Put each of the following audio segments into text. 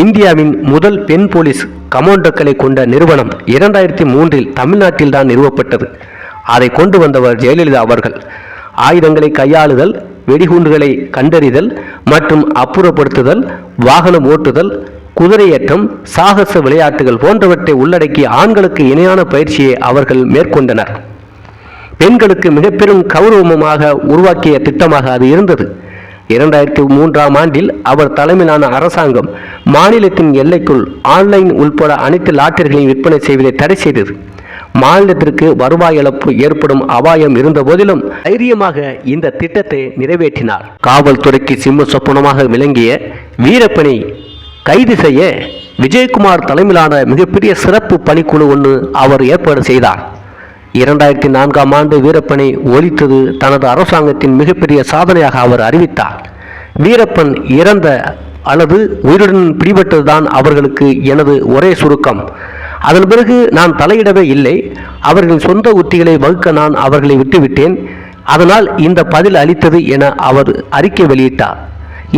இந்தியாவின் முதல் பெண் போலீஸ் கமாண்டோக்களை கொண்ட நிறுவனம் இரண்டாயிரத்தி மூன்றில் தமிழ்நாட்டில் தான் நிறுவப்பட்டது. அதை கொண்டு வந்தவர் ஜெயலலிதா அவர்கள். ஆயுதங்களை கையாளுதல் வெடிகுண்டுகளை கண்டறிதல் மற்றும் அப்புறப்படுத்துதல் வாகனம் ஓட்டுதல் குதிரையேற்றம் சாகச விளையாட்டுகள் போன்றவற்றை உள்ளடக்கி ஆண்களுக்கு இணையான பயிற்சியை அவர்கள் மேற்கொண்டனர். பெண்களுக்கு மிக பெரும் கௌரவமாக உருவாக்கிய திட்டமாக அது இருந்தது. இரண்டாயிரத்தி மூன்றாம் ஆண்டில் அவர் தலைமையிலான அரசாங்கம் மாநிலத்தின் எல்லைக்குள் ஆன்லைன் உள்பட அனைத்து லாட்டரிகளையும் விற்பனை செய்வதை தடை செய்தது. மாநிலத்திற்கு வருவாய் இழப்பு ஏற்படும் அபாயம் இருந்த போதிலும் தைரியமாக இந்த திட்டத்தை நிறைவேற்றினார். காவல்துறைக்கு சிம்ம சொப்பனமாக விளங்கிய வீரப்பனை கைது செய்ய விஜயகுமார் தலைமையிலான மிகப்பெரிய சிறப்பு பணிக்குழு ஒன்று அவர் ஏற்பாடு செய்தார். இரண்டாயிரத்தி நான்காம் ஆண்டு வீரப்பனை ஒழித்தது தனது அரசாங்கத்தின் மிகப்பெரிய சாதனையாக அவர் அறிவித்தார். வீரப்பன் இறந்த அல்லது உயிருடன் பிடிபட்டதுதான் அவர்களுக்கு எனது ஒரே சுருக்கம். அதன் பிறகு நான் தலையிடவே இல்லை. அவர்களின் சொந்த உத்திகளை வகுக்க நான் அவர்களை விட்டுவிட்டேன். அதனால் இந்த பதில் அளித்தது என அவர் அறிக்கை வெளியிட்டார்.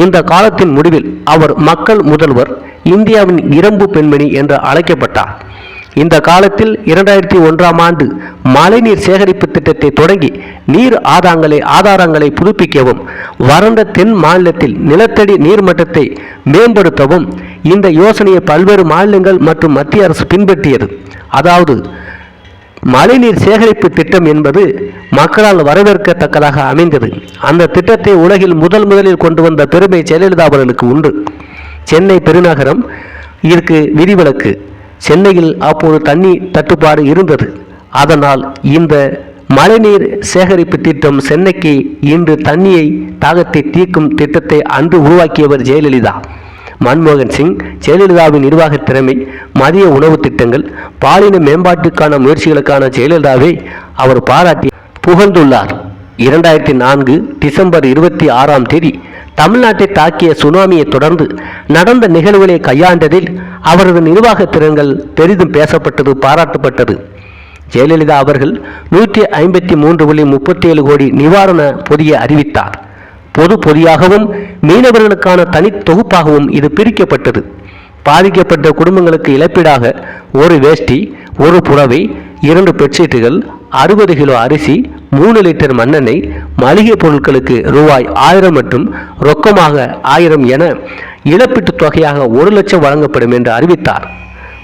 இந்த காலத்தின் முடிவில் அவர் மக்கள் முதல்வர் இந்தியாவின் இரும்பு பெண்மணி என்று அழைக்கப்பட்டார். இந்த காலத்தில் இரண்டாயிரத்தி ஒன்றாம் ஆண்டு மழைநீர் சேகரிப்பு திட்டத்தை தொடங்கி நீர் ஆதாரங்களை ஆதாரங்களை புதுப்பிக்கவும் வறண்ட தென் மாநிலத்தில் நிலத்தடி நீர்மட்டத்தை மேம்படுத்தவும் இந்த யோசனையை பல்வேறு மாநிலங்கள் மற்றும் மத்திய அரசு பின்பற்றியது. அதாவது மழைநீர் சேகரிப்பு திட்டம் என்பது மக்களால் வரவேற்கத்தக்கதாக அமைந்தது. அந்த திட்டத்தை உலகில் முதல் முதலில் கொண்டு வந்த பெருமை ஜெயலலிதா அவர்களுக்கு உண்டு. சென்னை பெருநகரம் இதற்கு விதிவிலக்கு. சென்னையில் அப்போது தண்ணி தட்டுப்பாடு இருந்தது. அதனால் இந்த மழைநீர் சேகரிப்பு திட்டம் சென்னைக்கு இன்று தண்ணியை தாகத்தை தீர்க்கும் திட்டத்தை அன்று உருவாக்கியவர் ஜெயலலிதா. மன்மோகன் சிங் ஜெயலலிதாவின் நிர்வாக திறமை மதிய உணவு திட்டங்கள் பாலின மேம்பாட்டுக்கான முயற்சிகளுக்கான ஜெயலலிதாவை அவர் பாராட்டி புகழ்ந்துள்ளார். இரண்டாயிரத்தி நான்கு டிசம்பர் இருபத்தி ஆறாம் தேதி தமிழ்நாட்டை தாக்கிய சுனாமியை தொடர்ந்து நடந்த நிகழ்வுகளை கையாண்டதில் அவரது நிர்வாக திறன்கள் பெரிதும் பேசப்பட்டது பாராட்டப்பட்டது. ஜெயலலிதா அவர்கள் நூற்றி ஐம்பத்தி மூன்று புள்ளி முப்பத்தி ஏழு கோடி நிவாரண பொதியை அறிவித்தார். பொது பொதியாகவும் மீனவர்களுக்கான தனி தொகுப்பாகவும் இது பிரிக்கப்பட்டது. பாதிக்கப்பட்ட குடும்பங்களுக்கு இழப்பீடாக ஒரு வேஷ்டி ஒரு புடவை இரண்டு பெட்ஷீட்டுகள் அறுபது கிலோ அரிசி மூணு லிட்டர் மண்ணெண்ணெய் மளிகை பொருட்களுக்கு ரூபாய் ஆயிரம் மற்றும் ரொக்கமாக ஆயிரம் என இழப்பீட்டுத் தொகையாக ஒரு லட்சம் வழங்கப்படும் என்று அறிவித்தார்.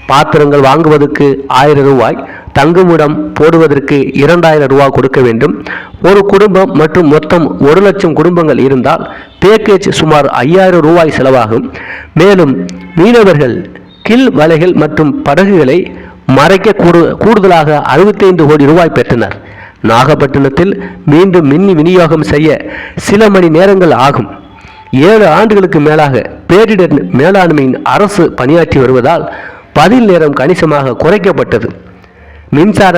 பாத்திரங்கள் வாங்குவதற்கு ஆயிரம் ரூபாய் தங்குமிடம் போடுவதற்கு இரண்டாயிரம் ரூபாய் கொடுக்க வேண்டும். ஒரு குடும்பம் மற்றும் மொத்தம் ஒரு லட்சம் குடும்பங்கள் இருந்தால் பேக்கேஜ் சுமார் ஐயாயிரம் ரூபாய் செலவாகும். மேலும் மீனவர்கள் கில் வலைகள் மற்றும் படகுகளை மறைக்க கூடு கூடுதலாக அறுபத்தைந்து கோடி ரூபாய் பெற்றனர். நாகப்பட்டினத்தில் மீண்டும் மின் விநியோகம் செய்ய சில மணி நேரங்கள் ஆகும். ஏழு ஆண்டுகளுக்கு மேலாக பேரிடர் மேலாண்மையின் அரசு பணியாற்றி வருவதால் பதில் நேரம் கணிசமாக குறைக்கப்பட்டது. மின்சார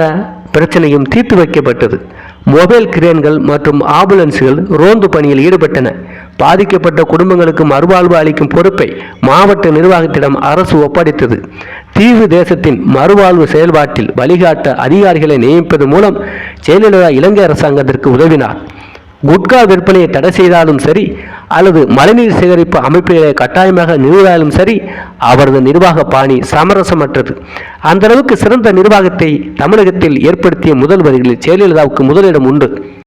பிரச்சனையும் தீர்த்து வைக்கப்பட்டது. மொபைல் கிரேன்கள் மற்றும் ஆம்புலன்ஸ்கள் ரோந்து பணியில் ஈடுபட்டன. பாதிக்கப்பட்ட குடும்பங்களுக்கு மறுவாழ்வு அளிக்கும் பொறுப்பை மாவட்ட நிர்வாகத்திடம் அரசு ஒப்படைத்தது. தீவு தேசத்தின் மறுவாழ்வு செயல்பாட்டில் வழிகாட்ட அதிகாரிகளை நியமிப்பது மூலம் ஜெயலலிதா இலங்கை அரசாங்கத்திற்கு உதவினார். குட்கா விற்பனையை தடை செய்தாலும் சரி அல்லது மழைநீர் சேகரிப்பு அமைப்புகளை கட்டாயமாக நிறுவினாலும் சரி அவரது நிர்வாக பாணி சமரசமற்றது. அந்த அளவுக்கு சிறந்த நிர்வாகத்தை தமிழகத்தில் ஏற்படுத்திய முதல்வர்களில் ஜெயலலிதாவுக்கு முதலிடம் உண்டு.